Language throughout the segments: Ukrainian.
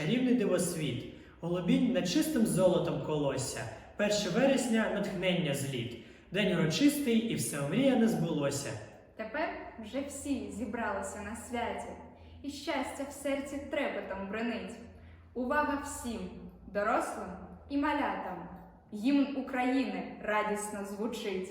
Чарівний дивосвіт, голубінь над чистим золотом колося, 1 вересня натхнення зліт, день урочистий і все омрія не збулося. Тепер вже всі зібралися на святі, і щастя в серці трепетом бренить. Увага всім, дорослим і малятам! Гімн України радісно звучить.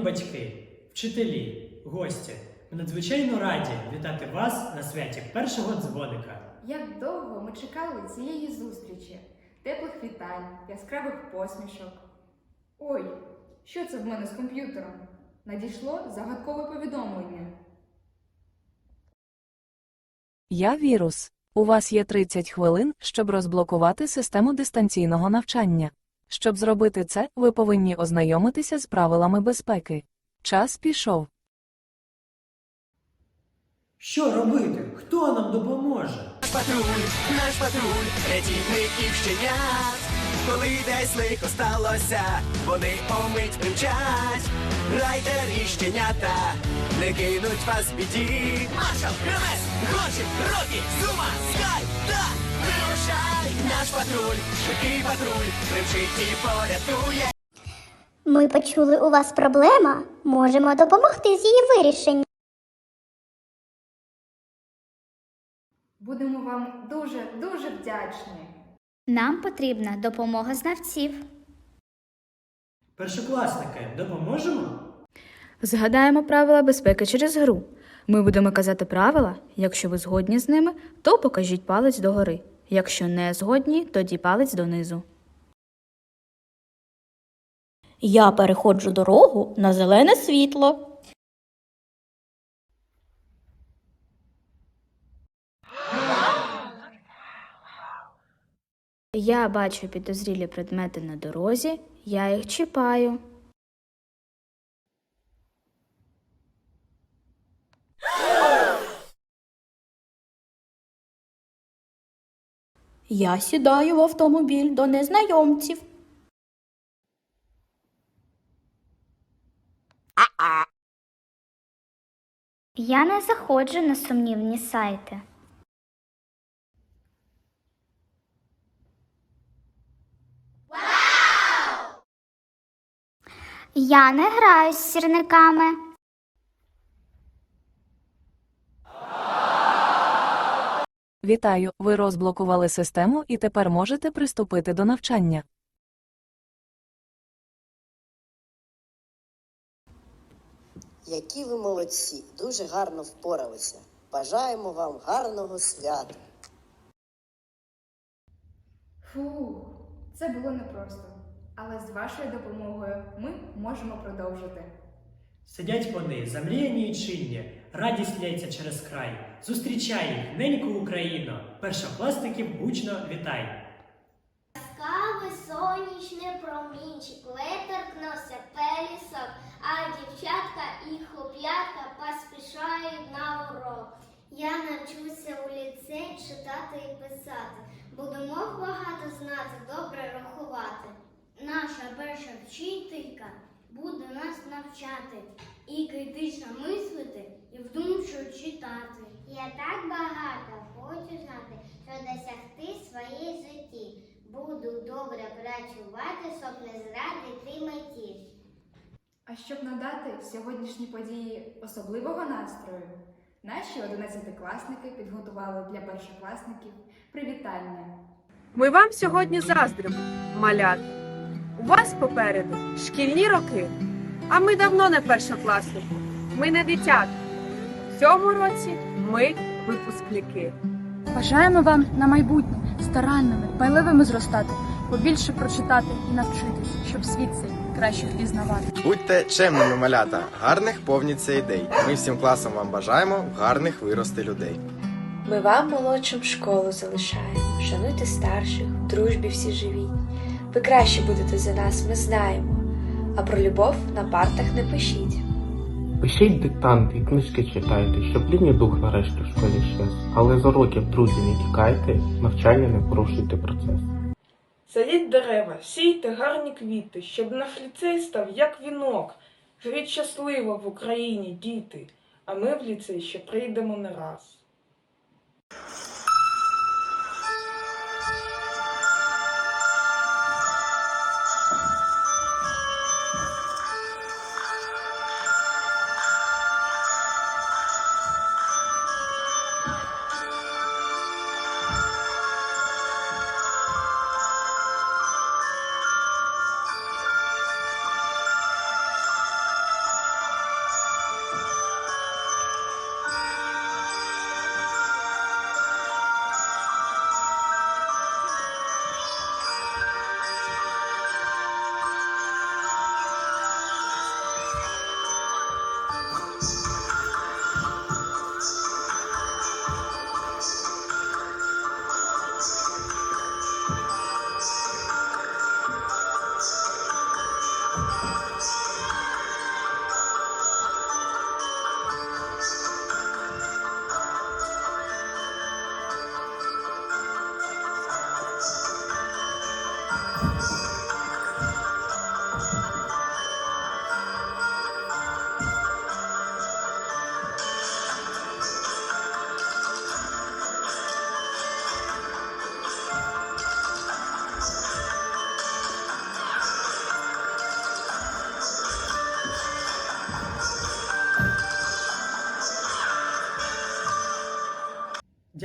батьки, вчителі, гості, ми надзвичайно раді вітати вас на святі першого дзвоника. Як довго ми чекали цієї зустрічі, теплих вітань, яскравих посмішок. Ой, що це в мене з комп'ютером? Надійшло загадкове повідомлення. Я вірус. У вас є 30 хвилин, щоб розблокувати систему дистанційного навчання. Щоб зробити це, ви повинні ознайомитися з правилами безпеки. Час пішов. Що робити? Хто нам допоможе? Наш патруль, наш патруль, рятівників щенят. Коли десь лихо сталося, вони помить примчать. Райдері щенята не кинуть вас в біді. Маршал, Кремес, Гончик, Рокі, Зума, Скай, та. Наш патруль, швидкий патруль, примчить і порятує. Ми почули у вас проблема, можемо допомогти з її вирішенням. Будемо вам дуже дуже вдячні. Нам потрібна допомога знавців. Першокласники, допоможемо? Згадаємо правила безпеки через гру. Ми будемо казати правила. Якщо ви згодні з ними, то покажіть палець догори. Якщо не згодні, тоді палець донизу. Я переходжу дорогу на зелене світло. Я бачу підозрілі предмети на дорозі, я їх чіпаю. Я сідаю в автомобіль до незнайомців. Я не заходжу на сумнівні сайти. Я не граю з сірниками. Вітаю! Ви розблокували систему і тепер можете приступити до навчання. Які ви молодці, дуже гарно впоралися. Бажаємо вам гарного свята. Фу, це було непросто. Але з вашою допомогою ми можемо продовжити. Сидять вони, замріяні й чинні, радість лється через край. Зустрічай їх, неньку Україно, першокласників гучно вітай. Ласкаво сонячний промінчик, торкнувся пелісок, а дівчатка і хлоп'ятка поспішають на урок. Я навчуся у ліцей читати і писати. Будемо багато знати, добре рахувати. Наша перша вчителька буде нас навчати і критично мислити, і вдумчиво читати. Я так багато хочу знати, що досягти своєї житті. Буду добре працювати, щоб не зрадити меті. А щоб надати сьогоднішній події особливого настрою, наші одинадцятикласники підготували для першокласників привітання. Ми вам сьогодні заздримо, малята. У вас попереду шкільні роки, а ми давно не першокласники. Ми не дитята. В цьому році ми випускники. Бажаємо вам на майбутнє старанними, пайливими зростати, побільше прочитати і навчитись, щоб світ цей краще впізнавати. Будьте чемними малята, гарних повніться ідей. Ми всім класом вам бажаємо гарних вирости людей. Ми вам молодшим школу залишаємо. Шануйте старших, в дружбі всі живіть. Ви краще будете за нас, ми знаємо. А про любов на партах не пишіть. Пишіть диктанти і книжки читайте, щоб ліній дух нарешті в школі щез. Але з уроків, друзі, не тікайте, навчання не порушуйте процес. Садіть дерева, сійте гарні квіти, щоб наш ліцей став як вінок. Живіть щасливо в Україні, діти, а ми в ліцей ще прийдемо не раз.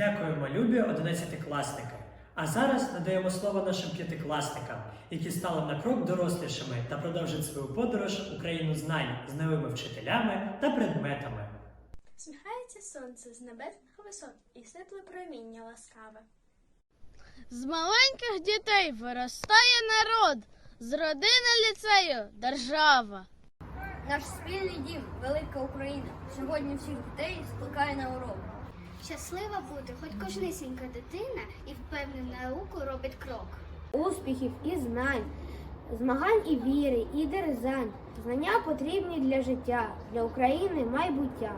Дякуємо, любі одинадцятикласники. А зараз надаємо слово нашим п'ятикласникам, які стали на крок дорослішими та продовжують свою подорож Україну знань з новими вчителями та предметами. Сміхається сонце з небесних висот і світле проміння ласкаве. З маленьких дітей виростає народ, з родини ліцею держава. Наш спільний дім, велика Україна, сьогодні всіх дітей скликає на урок. Щаслива бути, хоч кожнисінька дитина і впевнена науку робить крок. Успіхів і знань, змагань і віри, і дерзань. Знання потрібні для життя, для України майбуття.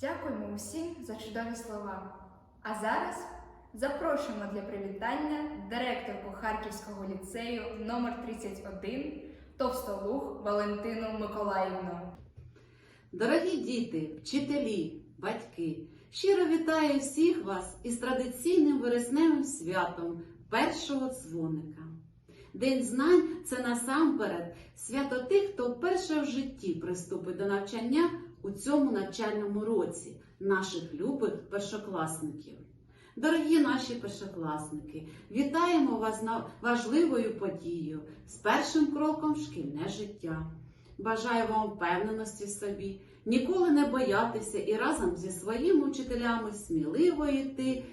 Дякуємо усім за чудові слова. А зараз запрошуємо для привітання директорку Харківського ліцею номер 31 Товстолух Валентину Миколаївну. Дорогі діти, вчителі, батьки, щиро вітаю всіх вас із традиційним вересневим святом першого дзвоника. День знань це насамперед свято тих, хто вперше в житті приступить до навчання у цьому навчальному році, наших любих першокласників. Дорогі наші першокласники, вітаємо вас на важливою подією з першим кроком в шкільне життя. Бажаю вам впевненості в собі, ніколи не боятися і разом зі своїми учителями сміливо йти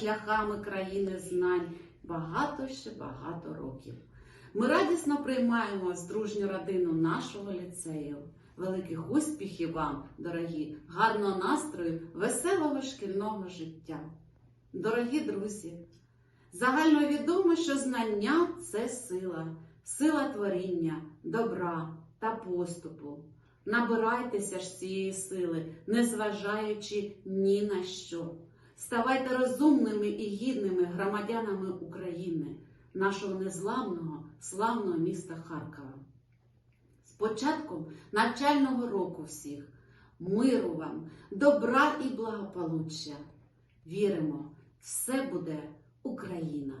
шляхами країни знань багато ще багато років. Ми радісно приймаємо вас, дружню родину нашого ліцею. Великих успіхів вам, дорогі, гарного настрою, веселого шкільного життя. Дорогі друзі, Загальновідомо, що знання це сила, сила творіння, добра та поступу. Набирайтеся ж цієї сили, незважаючи ні на що. Ставайте розумними і гідними громадянами України, нашого незламного, славного міста Харкова. З початком навчального року всіх, миру вам, добра і благополуччя. Віримо, все буде Україна.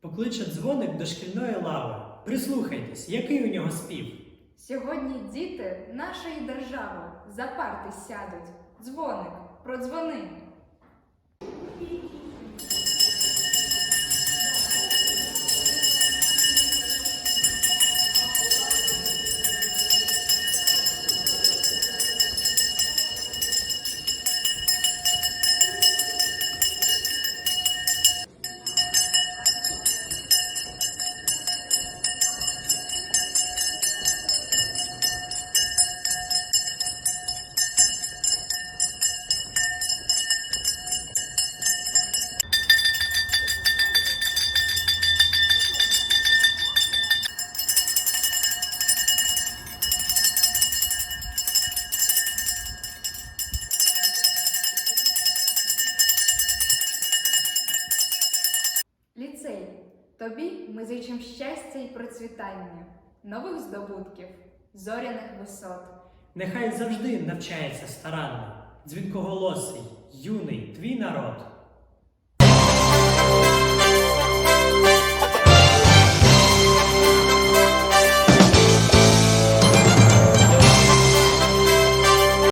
Покличе дзвоник до шкільної лави. Прислухайтесь, який у нього спів. Сьогодні діти нашої держави за парти сядуть. Дзвоник, продзвони. Тобі ми зичимо щастя і процвітання, нових здобутків, зоряних висот. Нехай завжди навчається старанно, дзвінкоголосий, юний твій народ.